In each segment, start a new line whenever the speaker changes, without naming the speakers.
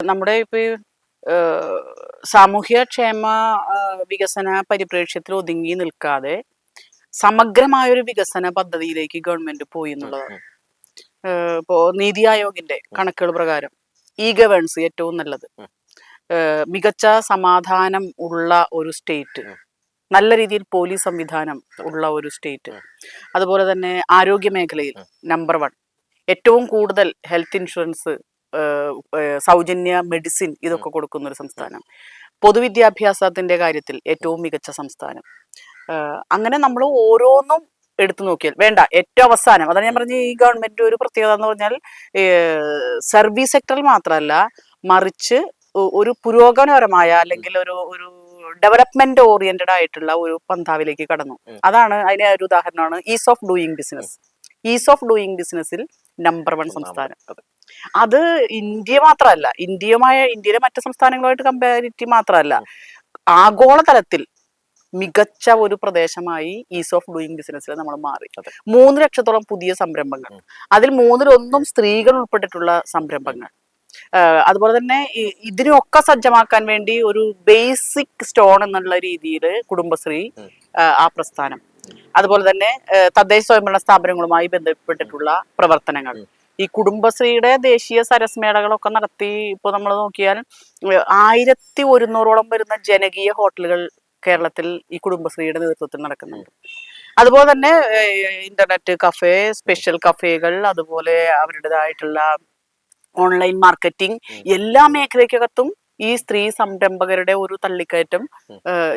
നമ്മുടെ ഇപ്പൊ സാമൂഹ്യക്ഷേമ വികസന പരിപ്രേക്ഷ്യത്തിൽ ഒതുങ്ങി നിൽക്കാതെ സമഗ്രമായൊരു വികസന പദ്ധതിയിലേക്ക് ഗവൺമെന്റ് പോയി എന്നുള്ളതാണ്. ഇപ്പോ നീതി ആയോഗിന്റെ കണക്കുകൾ പ്രകാരം ഇ ഗവേൺസ് ഏറ്റവും നല്ലത്. മികച്ച സമാധാനം ഉള്ള ഒരു സ്റ്റേറ്റ് നല്ല രീതിയിൽ പോലീസ് സംവിധാനം ഉള്ള ഒരു സ്റ്റേറ്റ് അതുപോലെ തന്നെ ആരോഗ്യ മേഖലയിൽ നമ്പർ വൺ ഏറ്റവും കൂടുതൽ ഹെൽത്ത് ഇൻഷുറൻസ് സൗജന്യ മെഡിസിൻ ഇതൊക്കെ കൊടുക്കുന്ന ഒരു സംസ്ഥാനം. പൊതുവിദ്യാഭ്യാസത്തിന്റെ കാര്യത്തിൽ ഏറ്റവും മികച്ച സംസ്ഥാനം. അങ്ങനെ നമ്മൾ ഓരോന്നും എടുത്തു നോക്കിയാൽ വേണ്ട ഏറ്റവും അവസാനം അതാണ് ഞാൻ പറഞ്ഞ ഈ ഗവൺമെന്റ് ഒരു പ്രത്യേകത എന്ന് പറഞ്ഞാൽ സർവീസ് സെക്ടറിൽ മാത്രമല്ല മറിച്ച് ഒരു പുരോഗമനപരമായ അല്ലെങ്കിൽ ഒരു ഒരു ഡെവലപ്മെന്റ് ഓറിയന്റഡ് ആയിട്ടുള്ള ഒരു പന്താവിലേക്ക് കടന്നു. അതാണ് അതിന് ഒരു ഉദാഹരണമാണ് ease of doing business. Ease of doing ബിസിനസ്സിൽ നമ്പർ വൺ സംസ്ഥാനം.
അത്
ഇന്ത്യ മാത്രമല്ല ഇന്ത്യയുമായ ഇന്ത്യയിലെ മറ്റു സംസ്ഥാനങ്ങളുമായിട്ട് കമ്പാരിറ്റി മാത്രമല്ല. ആഗോളതലത്തിൽ മികച്ച ഒരു പ്രദേശമായി ഈസ് ഓഫ് ഡൂയിങ് ബിസിനസ്സിൽ നമ്മൾ മാറി. മൂന്ന് ലക്ഷത്തോളം പുതിയ സംരംഭങ്ങൾ. അതിൽ മൂന്നിലൊന്നും സ്ത്രീകൾ ഉൾപ്പെട്ടിട്ടുള്ള സംരംഭങ്ങൾ. അതുപോലെ തന്നെ ഇതിനൊക്കെ സജ്ജമാക്കാൻ വേണ്ടി ഒരു ബേസിക് സ്റ്റോൺ എന്നുള്ള രീതിയിൽ കുടുംബശ്രീ ആ പ്രസ്ഥാനം. അതുപോലെ തന്നെ തദ്ദേശ സ്വയംഭരണ സ്ഥാപനങ്ങളുമായി ബന്ധപ്പെട്ടിട്ടുള്ള പ്രവർത്തനങ്ങൾ. ഈ കുടുംബശ്രീയുടെ ദേശീയ സരസ്മേളകളൊക്കെ നടത്തി ഇപ്പോൾ നമ്മൾ നോക്കിയാൽ ആയിരത്തി ഒരുന്നൂറോളം വരുന്ന ജനകീയ ഹോട്ടലുകൾ കേരളത്തിൽ ഈ കുടുംബശ്രീയുടെ നേതൃത്വത്തിൽ നടക്കുന്നുണ്ട്. അതുപോലെ തന്നെ ഇന്റർനെറ്റ് കഫേ സ്പെഷ്യൽ കഫേകൾ അതുപോലെ അവരുടേതായിട്ടുള്ള ഓൺലൈൻ മാർക്കറ്റിംഗ്. എല്ലാ മേഖലയ്ക്കകത്തും ഈ സ്ത്രീ സംരംഭകരുടെ ഒരു തള്ളിക്കയറ്റം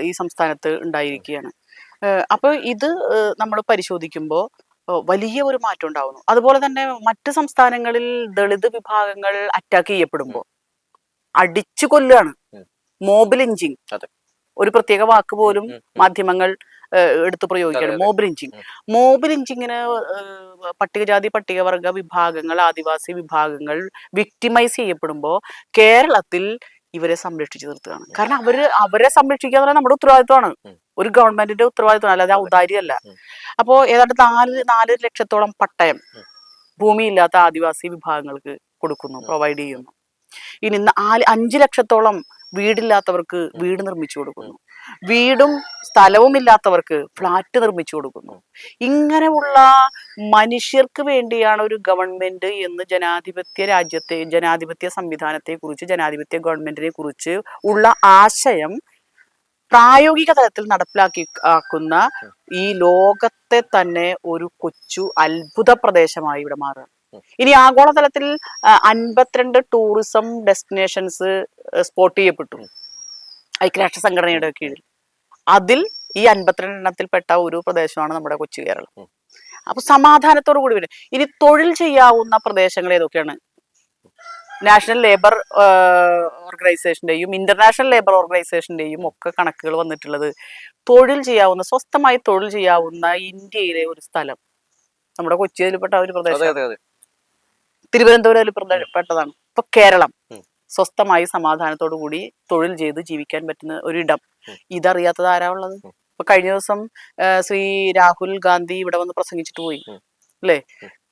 ഈ സംസ്ഥാനത്ത് ഉണ്ടായിരിക്കുകയാണ്. ഏഹ് അപ്പൊ ഇത് നമ്മൾ പരിശോധിക്കുമ്പോൾ വലിയ ഒരു മാറ്റം ഉണ്ടാവുന്നു. അതുപോലെ തന്നെ മറ്റ് സംസ്ഥാനങ്ങളിൽ ദളിത് വിഭാഗങ്ങൾ അറ്റാക്ക് ചെയ്യപ്പെടുമ്പോൾ അടിച്ചു കൊല്ലുകയാണ്.
Mob lynching
mob lynching. ഒരു പ്രത്യേക വാക്ക് പോലും. മാധ്യമങ്ങൾ എടുത്തു പ്രയോഗിക്കുകയാണ്.
മോബിലിഞ്ചിങ് മോബിലിഞ്ചിങ്ങിന്
മോബ് ലിഞ്ചിങ് മോബ് ലിഞ്ചിങ്ങിന് പട്ടികജാതി പട്ടികവർഗ വിഭാഗങ്ങൾ ആദിവാസി വിഭാഗങ്ങൾ വിക്ടിമൈസ് ചെയ്യപ്പെടുമ്പോൾ കേരളത്തിൽ ഇവരെ സംരക്ഷിച്ചു നിർത്തുകയാണ്. കാരണം അവർ അവരെ സംരക്ഷിക്കുക എന്ന് പറഞ്ഞാൽ നമ്മുടെ ഉത്തരവാദിത്വമാണ്. ഒരു ഗവൺമെന്റിന്റെ ഉത്തരവാദിത്വമാണ് അല്ലാതെ
അതെ.
ഔദാര്യമല്ല
ഉം.
അപ്പോ ഏതാണ്ട് നാല് നാല് ലക്ഷത്തോളം പട്ടയം
ഭൂമി
ഭൂമിയില്ലാത്ത ആദിവാസി വിഭാഗങ്ങൾക്ക് കൊടുക്കുന്നു പ്രൊവൈഡ് ചെയ്യുന്നു. ഇനി നാല് അഞ്ച് ലക്ഷത്തോളം വീടില്ലാത്തവർക്ക് വീട് നിർമ്മിച്ചു കൊടുക്കുന്നു. വീടും സ്ഥലവും ഇല്ലാത്തവർക്ക് ഫ്ലാറ്റ് നിർമ്മിച്ചു കൊടുക്കുന്നു ഇങ്ങനെയുള്ള മനുഷ്യർക്ക് വേണ്ടിയാണ് ഒരു ഗവൺമെന്റ് എന്ന് ജനാധിപത്യ രാജ്യത്തെ ജനാധിപത്യ സംവിധാനത്തെ കുറിച്ച് ജനാധിപത്യ ഗവൺമെന്റിനെ കുറിച്ച് ഉള്ള ആശയം പ്രായോഗിക തലത്തിൽ നടപ്പിലാക്കി ആക്കുന്ന ഈ ലോകത്തെ തന്നെ ഒരു കൊച്ചു അത്ഭുത പ്രദേശമായി ഇവിടെ മാറുക ഇനി ആഗോളതലത്തിൽ അൻപത്തിരണ്ട് ടൂറിസം ഡെസ്റ്റിനേഷൻസ് സ്പോട്ട് ചെയ്യപ്പെട്ടു. ഐക്യരാഷ്ട്ര സംഘടനയുടെ കീഴിൽ. അതിൽ ഈ അൻപത്തിരണ്ട് എണ്ണത്തിൽപ്പെട്ട ഒരു പ്രദേശമാണ് നമ്മുടെ കൊച്ചു കേരളം. അപ്പൊ സമാധാനത്തോടു കൂടി വരും. ഇനി തൊഴിൽ ചെയ്യാവുന്ന പ്രദേശങ്ങൾ ഏതൊക്കെയാണ്? നാഷണൽ ലേബർ ഓർഗനൈസേഷന്റെയും ഇന്റർനാഷണൽ ലേബർ ഓർഗനൈസേഷന്റെയും ഒക്കെ കണക്കുകൾ വന്നിട്ടുള്ളത് തൊഴിൽ ചെയ്യാവുന്ന സ്വസ്ഥമായി തൊഴിൽ ചെയ്യാവുന്ന ഇന്ത്യയിലെ ഒരു സ്ഥലം. നമ്മുടെ കൊച്ചിയിൽപ്പെട്ട ഒരു പ്രദേശം. തിരുവനന്തപുരം പെട്ടതാണ്. ഇപ്പൊ കേരളം. സ്വസ്ഥമായി സമാധാനത്തോടു കൂടി തൊഴിൽ ചെയ്ത് ജീവിക്കാൻ പറ്റുന്ന ഒരിടം. ഇതറിയാത്തത് ആരാ ഉള്ളത് ഇപ്പൊ കഴിഞ്ഞ ദിവസം ശ്രീ രാഹുൽ ഗാന്ധി ഇവിടെ വന്ന് പ്രസംഗിച്ചിട്ട് പോയി. അല്ലേ?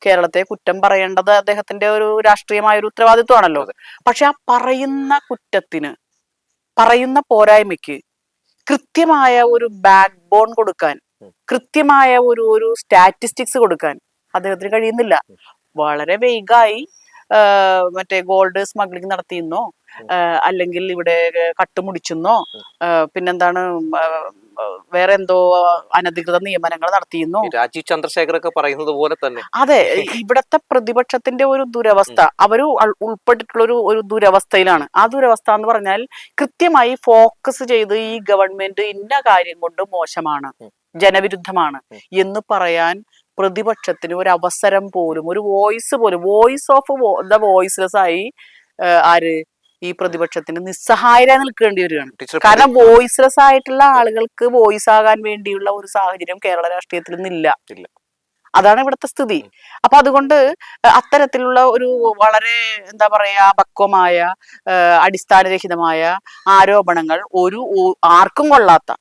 കേരളത്തെ കുറ്റം പറയേണ്ടത് അദ്ദേഹത്തിന്റെ ഒരു രാഷ്ട്രീയമായ ഒരു ഉത്തരവാദിത്വമാണല്ലോ. പക്ഷെ ആ പറയുന്ന കുറ്റത്തിന് പറയുന്ന പോരായ്മയ്ക്ക് കൃത്യമായ ഒരു ബാക്ക് ബോൺ കൊടുക്കാൻ. കൃത്യമായ ഒരു ഒരു സ്റ്റാറ്റിസ്റ്റിക്സ് കൊടുക്കാൻ അദ്ദേഹത്തിന് കഴിയുന്നില്ല. വളരെ വേഗമായി മറ്റേ ഗോൾഡ് സ്മഗ്ലിംഗ് നടത്തിയെന്നോ അല്ലെങ്കിൽ ഇവിടെ കട്ടുമുടിച്ചെന്നോ. പിന്നെന്താണ് വേറെ എന്തോ അനധികൃത നിയമനങ്ങൾ നടത്തിയെന്നോ
രാജീവ് ചന്ദ്രശേഖർ ഒക്കെ പറയുന്നത് പോലെ തന്നെ.
അതെ ഇവിടത്തെ പ്രതിപക്ഷത്തിന്റെ ഒരു ദുരവസ്ഥ അവർ ഉൾപ്പെട്ടിട്ടുള്ള ഒരു ഒരു ദുരവസ്ഥയിലാണ്. ആ ദുരവസ്ഥ എന്ന് പറഞ്ഞാൽ കൃത്യമായി ഫോക്കസ് ചെയ്ത് ഈ ഗവൺമെന്റ് ഇന്ന കാര്യം കൊണ്ട് മോശമാണ് ജനവിരുദ്ധമാണ് എന്ന് പറയാൻ പ്രതിപക്ഷത്തിന് ഒരു അവസരം പോലും ഒരു വോയിസ് പോലും വോയിസ് ഓഫ് ദ വോയിസ്ലെസ് ആയി ആര് ഈ പ്രതിപക്ഷത്തിന് നിസ്സഹായരായി നിൽക്കേണ്ടി വരികയാണ്. കാരണം വോയിസ്ലെസ് ആയിട്ടുള്ള ആളുകൾക്ക് വോയിസ് ആകാൻ വേണ്ടിയുള്ള ഒരു സാഹചര്യം കേരള രാഷ്ട്രീയത്തിൽ
നിന്നില്ല.
അതാണ് ഇവിടുത്തെ സ്ഥിതി. അപ്പൊ അതുകൊണ്ട് അത്തരത്തിലുള്ള ഒരു വളരെ എന്താ പറയാ പക്വമായ അടിസ്ഥാനരഹിതമായ ആരോപണങ്ങൾ ഒരു ആർക്കും കൊള്ളാത്ത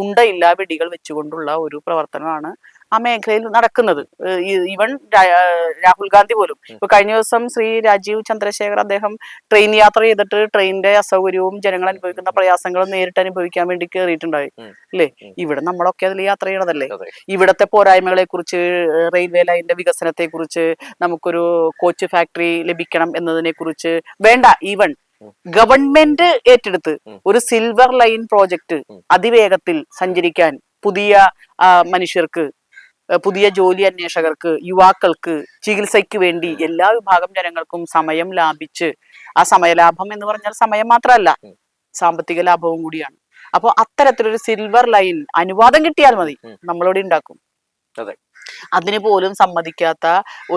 ഉണ്ടയില്ല വെടികൾ വെച്ചുകൊണ്ടുള്ള ഒരു പ്രവർത്തനമാണ് ആ മേഖലയിൽ നടക്കുന്നത്. ഈവൻ രാഹുൽ ഗാന്ധി പോലും. ഇപ്പൊ കഴിഞ്ഞ ദിവസം ശ്രീ രാജീവ് ചന്ദ്രശേഖർ അദ്ദേഹം ട്രെയിൻ യാത്ര ചെയ്തിട്ട് ട്രെയിനിന്റെ അസൗകര്യവും ജനങ്ങൾ അനുഭവിക്കുന്ന പ്രയാസങ്ങളും നേരിട്ട് അനുഭവിക്കാൻ വേണ്ടി കയറിയിട്ടുണ്ടായി. അല്ലേ. ഇവിടെ നമ്മളൊക്കെ അതിൽ യാത്ര ചെയ്യണതല്ലേ? ഇവിടത്തെ പോരായ്മകളെ കുറിച്ച് റെയിൽവേ ലൈനിന്റെ വികസനത്തെ കുറിച്ച് നമുക്കൊരു കോച്ച് ഫാക്ടറി ലഭിക്കണം എന്നതിനെ കുറിച്ച് വേണ്ട.
ഈവൺ
ഗവൺമെന്റ് ഏറ്റെടുത്ത് ഒരു സിൽവർ ലൈൻ പ്രോജക്റ്റ് അതിവേഗത്തിൽ സഞ്ചരിക്കാൻ പുതിയ മനുഷ്യർക്ക് പുതിയ ജോലി അന്വേഷകർക്ക് യുവാക്കൾക്ക് ചികിത്സയ്ക്ക് വേണ്ടി എല്ലാ വിഭാഗം ജനങ്ങൾക്കും സമയം ലാഭിച്ച് ആ സമയലാഭം എന്ന് പറഞ്ഞാൽ സമയം മാത്രമല്ല സാമ്പത്തിക ലാഭവും കൂടിയാണ്. അപ്പോൾ അത്തരത്തിലൊരു സിൽവർ ലൈൻ അനുവാദം കിട്ടിയാൽ മതി നമ്മളോട് ഉണ്ടാക്കും
അതെ.
അതിന് പോലും സമ്മതിക്കാത്ത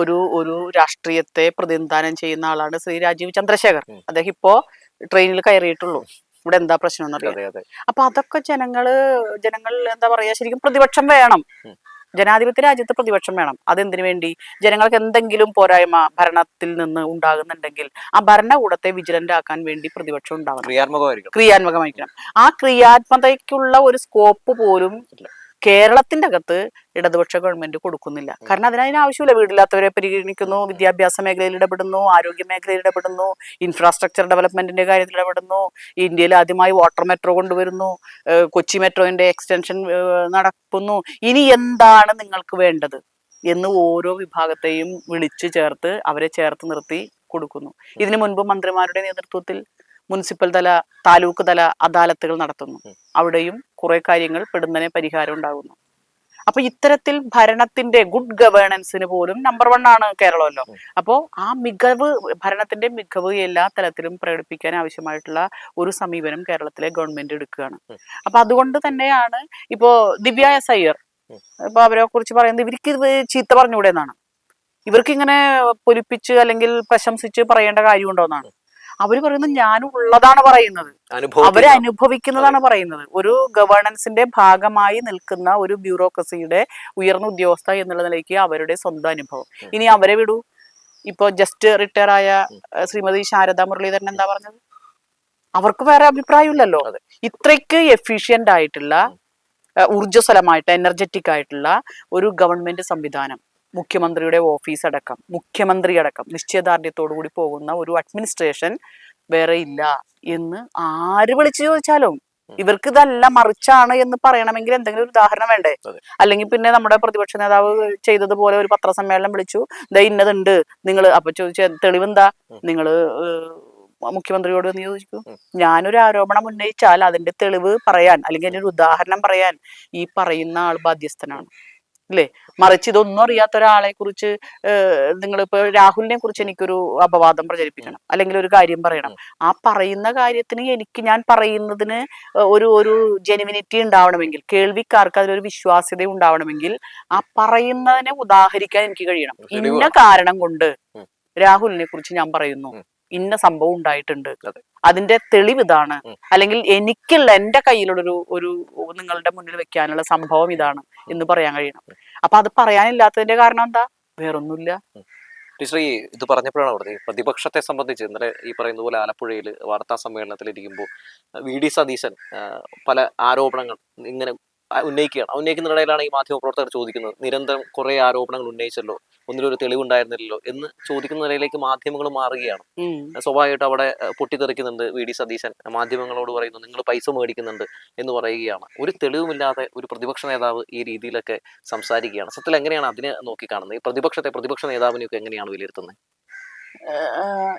ഒരു ഒരു രാഷ്ട്രീയത്തെ പ്രതിനിധാനം ചെയ്യുന്ന ആളാണ് ശ്രീ രാജീവ് ചന്ദ്രശേഖർ. അദ്ദേഹം ഇപ്പോ ട്രെയിനിൽ കയറിയിട്ടുള്ളൂ. ഇവിടെ എന്താ പ്രശ്നം എന്നറിയാം അപ്പൊ അതൊക്കെ ജനങ്ങൾ ജനങ്ങൾ എന്താ പറയാ ശരിക്കും പ്രതിപക്ഷം വേണം. ജനാധിപത്യ രാജ്യത്ത് പ്രതിപക്ഷം വേണം. അതെന്തിനു വേണ്ടി? ജനങ്ങൾക്ക് എന്തെങ്കിലും പോരായ്മ ഭരണത്തിൽ നിന്ന് ഉണ്ടാകുന്നുണ്ടെങ്കിൽ ആ ഭരണകൂടത്തെ വിജിലന്റ് ആക്കാൻ വേണ്ടി പ്രതിപക്ഷം ഉണ്ടാവണം.
ക്രിയാത്മകമായിരിക്കും
ക്രിയാത്മകമായിരിക്കണം. ആ ക്രിയാത്മകതയ്ക്കുള്ള ഒരു സ്കോപ്പ് പോലും. കേരളത്തിന്റെ അകത്ത് ഇടതുപക്ഷ ഗവൺമെന്റ് കൊടുക്കുന്നില്ല. കാരണം അതിന് ആവശ്യമില്ല. വീടില്ലാത്തവരെ പരിഗണിക്കുന്നു വിദ്യാഭ്യാസ മേഖലയിൽ ഇടപെടുന്നു ആരോഗ്യ മേഖലയിൽ ഇടപെടുന്നു ഇൻഫ്രാസ്ട്രക്ചർ ഡെവലപ്മെന്റിന്റെ കാര്യത്തിൽ ഇടപെടുന്നു ഇന്ത്യയിൽ ആദ്യമായി വാട്ടർ മെട്രോ കൊണ്ടുവരുന്നു കൊച്ചി മെട്രോന്റെ എക്സ്റ്റൻഷൻ നടക്കുന്നു. ഇനി എന്താണ് നിങ്ങൾക്ക് വേണ്ടത് എന്ന് ഓരോ വിഭാഗത്തെയും വിളിച്ചു ചേർത്ത് അവരെ ചേർത്ത് നിർത്തി കൊടുക്കുന്നു. ഇതിനു മുൻപ് മന്ത്രിമാരുടെ നേതൃത്വത്തിൽ മുനിസിപ്പൽ തല താലൂക്ക് തല അദാലത്തുകൾ നടത്തുന്നു. അവിടെയും കുറെ കാര്യങ്ങൾ പെടുന്നതിനെ പരിഹാരം ഉണ്ടാകുന്നു. അപ്പൊ ഇത്തരത്തിൽ ഭരണത്തിന്റെ ഗുഡ് ഗവേണൻസിന് പോലും നമ്പർ വൺ ആണ് കേരളമല്ലോ.
അപ്പോൾ
അപ്പോ ആ മികവ് ഭരണത്തിന്റെ മികവ് എല്ലാ തലത്തിലും പ്രകടിപ്പിക്കാൻ ആവശ്യമായിട്ടുള്ള ഒരു സമീപനം കേരളത്തിലെ ഗവൺമെന്റ് എടുക്കുകയാണ്. അപ്പൊ അതുകൊണ്ട് തന്നെയാണ് ഇപ്പോ ദിവ്യ എസ് അയ്യർ. ഇപ്പൊ അവരെ കുറിച്ച് പറയുന്നത് ഇവർക്ക് ഇത് ചീത്ത പറഞ്ഞുകൂടെ എന്നാണ് ഇവർക്ക് ഇങ്ങനെ പൊലിപ്പിച്ച് അല്ലെങ്കിൽ പ്രശംസിച്ച് പറയേണ്ട കാര്യമുണ്ടോ എന്നാണ്. അവർ പറയുന്നത് ഞാനും ഉള്ളതാണ് പറയുന്നത്.
അവർ
അനുഭവിക്കുന്നതാണ് പറയുന്നത്. ഒരു ഗവേണൻസിന്റെ ഭാഗമായി നിൽക്കുന്ന ഒരു ബ്യൂറോക്രസിയുടെ ഉയർന്ന ഉദ്യോഗസ്ഥ എന്നുള്ള നിലയ്ക്ക് അവരുടെ സ്വന്തം അനുഭവം. ഇനി അവരെ വിടൂ. ഇപ്പൊ ജസ്റ്റ് റിട്ടയർ ആയ ശ്രീമതി ശാരദ മുരളീധരൻ എന്താ പറഞ്ഞത്? അവർക്ക് വേറെ അഭിപ്രായമില്ലല്ലോ. ഇത്രയ്ക്ക് എഫിഷ്യന്റ് ആയിട്ടുള്ള ഊർജസ്വലമായിട്ട് എനർജറ്റിക് ആയിട്ടുള്ള ഒരു ഗവൺമെന്റ് സംവിധാനം. മുഖ്യമന്ത്രിയുടെ ഓഫീസ് അടക്കം മുഖ്യമന്ത്രി അടക്കം നിശ്ചയദാർഢ്യത്തോടു കൂടി പോകുന്ന ഒരു അഡ്മിനിസ്ട്രേഷൻ വേറെ ഇല്ല എന്ന് ആര് വിളിച്ചു ചോദിച്ചാലും ഇവർക്ക് ഇതല്ല മറിച്ചാണ് എന്ന് പറയണമെങ്കിൽ എന്തെങ്കിലും ഒരു ഉദാഹരണം വേണ്ടേ? അല്ലെങ്കിൽ പിന്നെ നമ്മുടെ പ്രതിപക്ഷ നേതാവ് ചെയ്തതുപോലെ ഒരു പത്രസമ്മേളനം വിളിച്ചു ദ ഇന്നതുണ്ട്. നിങ്ങൾ അപ്പൊ ചോദിച്ച തെളിവെന്താ. നിങ്ങൾ മുഖ്യമന്ത്രിയോട്
ഉം.
ഞാനൊരു ആരോപണം ഉന്നയിച്ചാൽ അതിന്റെ തെളിവ് പറയാൻ അല്ലെങ്കിൽ അതിന്റെ ഒരു ഉദാഹരണം പറയാൻ ഈ പറയുന്ന ആൾ ബാധ്യസ്ഥനാണ്. അല്ലേ? മറിച്ച് ഇതൊന്നും അറിയാത്ത ഒരാളെ കുറിച്ച് നിങ്ങളിപ്പോ രാഹുലിനെ കുറിച്ച് എനിക്കൊരു അപവാദം പ്രചരിപ്പിക്കണം. അല്ലെങ്കിൽ ഒരു കാര്യം പറയണം. ആ പറയുന്ന കാര്യത്തിന് എനിക്ക് ഞാൻ പറയുന്നതിന് ഒരു ഒരു ജെനുവിനിറ്റി ഉണ്ടാവണമെങ്കിൽ കേൾവിക്കാർക്ക് അതിലൊരു വിശ്വാസ്യത ഉണ്ടാവണമെങ്കിൽ ആ പറയുന്നതിനെ ഉദാഹരിക്കാൻ എനിക്ക് കഴിയണം. ഇന്ന കാരണം കൊണ്ട് രാഹുലിനെ കുറിച്ച് ഞാൻ പറയുന്നു. ഇന്ന സംഭവം ഉണ്ടായിട്ടുണ്ട് അതിന്റെ തെളിവ് ഇതാണ്. അല്ലെങ്കിൽ എനിക്കുള്ള എന്റെ കയ്യിലുള്ളൊരു ഒരു നിങ്ങളുടെ മുന്നിൽ വെക്കാനുള്ള സംഭവം ഇതാണ് എന്ന് പറയാൻ കഴിയണം. അപ്പൊ അത് പറയാനില്ലാത്തതിന്റെ കാരണം എന്താ? വേറൊന്നുമില്ല.
ടീച്ചർ ഈ ഇത് പറഞ്ഞപ്പോഴാണ് പറഞ്ഞത് പ്രതിപക്ഷത്തെ സംബന്ധിച്ച് ഇന്നലെ ഈ പറയുന്ന പോലെ ആലപ്പുഴയിൽ വാർത്താ സമ്മേളനത്തിൽ ഇരിക്കുമ്പോൾ വി. ഡി. സതീശൻ പല ആരോപണങ്ങൾ ഇങ്ങനെ ഉന്നയിക്കുകയാണ് ഉന്നയിക്കുന്നതിനിടയിലാണ് ഈ മാധ്യമപ്രവർത്തകർ ചോദിക്കുന്നത്. നിരന്തരം കുറെ ആരോപണങ്ങൾ ഉന്നയിച്ചല്ലോ. ഒന്നിലൊരു തെളിവുണ്ടായിരുന്നില്ലല്ലോ എന്ന് ചോദിക്കുന്ന നിലയിലേക്ക് മാധ്യമങ്ങൾ മാറുകയാണ്. സ്വാഭാവികമായിട്ട് അവിടെ പൊട്ടിത്തെറിക്കുന്നുണ്ട് വി. ഡി. സതീശൻ. മാധ്യമങ്ങളോട് പറയുന്നു നിങ്ങൾ പൈസ മേടിക്കുന്നുണ്ട് എന്ന് പറയുകയാണ്. ഒരു തെളിവുമില്ലാതെ ഒരു പ്രതിപക്ഷ നേതാവ് ഈ രീതിയിലൊക്കെ സംസാരിക്കുകയാണ്. സത്യത്തിൽ എങ്ങനെയാണ് അതിനെ നോക്കി കാണുന്നത് ഈ പ്രതിപക്ഷത്തെ പ്രതിപക്ഷ നേതാവിനെയൊക്കെ എങ്ങനെയാണ് വിലയിരുത്തുന്നത്?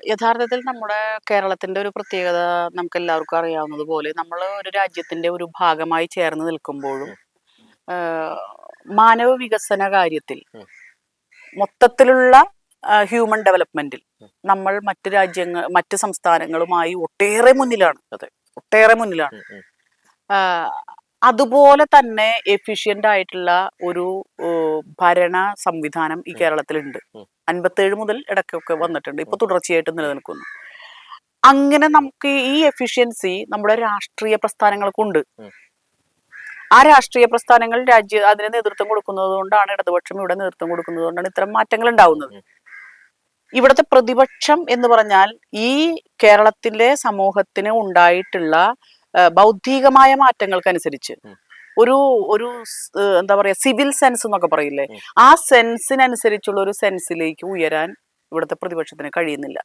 യഥാർത്ഥത്തിൽ നമ്മുടെ കേരളത്തിന്റെ ഒരു പ്രത്യേകത നമുക്ക് എല്ലാവർക്കും അറിയാവുന്നത് പോലെ നമ്മൾ ഒരു രാജ്യത്തിന്റെ ഒരു ഭാഗമായി ചേർന്ന് നിൽക്കുമ്പോഴും മാനവ വികസന കാര്യത്തിൽ മൊത്തത്തിലുള്ള ഹ്യൂമൻ ഡെവലപ്മെന്റിൽ നമ്മൾ മറ്റു രാജ്യങ്ങൾ മറ്റ് സംസ്ഥാനങ്ങളുമായി ഒട്ടേറെ മുന്നിലാണ്.
അതെ.
ഒട്ടേറെ മുന്നിലാണ്. അതുപോലെ തന്നെ എഫിഷ്യന്റ് ആയിട്ടുള്ള ഒരു ഭരണ സംവിധാനം ഈ കേരളത്തിലുണ്ട്. അൻപത്തേഴ് മുതൽ ഇടയ്ക്കൊക്കെ വന്നിട്ടുണ്ട്. ഇപ്പൊ തുടർച്ചയായിട്ട് നിലനിൽക്കുന്നു. അങ്ങനെ നമുക്ക് ഈ എഫിഷ്യൻസി നമ്മുടെ രാഷ്ട്രീയ പ്രസ്ഥാനങ്ങൾക്കുണ്ട്. ആ രാഷ്ട്രീയ പ്രസ്ഥാനങ്ങൾ രാജ്യ അതിന് നേതൃത്വം കൊടുക്കുന്നത് കൊണ്ടാണ് ഇടതുപക്ഷം ഇവിടെ നേതൃത്വം കൊടുക്കുന്നത് കൊണ്ടാണ് ഇത്തരം മാറ്റങ്ങൾ ഉണ്ടാവുന്നത്. ഇവിടുത്തെ പ്രതിപക്ഷം എന്ന് പറഞ്ഞാൽ ഈ കേരളത്തിലെ സമൂഹത്തിന് ഉണ്ടായിട്ടുള്ള ബൗദ്ധികമായ മാറ്റങ്ങൾക്കനുസരിച്ച് ഒരു ഒരു എന്താ പറയാ സിവിൽ സെൻസ് എന്നൊക്കെ പറയില്ലേ? ആ സെൻസിനനുസരിച്ചുള്ള ഒരു സെൻസിലേക്ക് ഉയരാൻ ഇവിടുത്തെ പ്രതിപക്ഷത്തിന് കഴിയുന്നില്ല.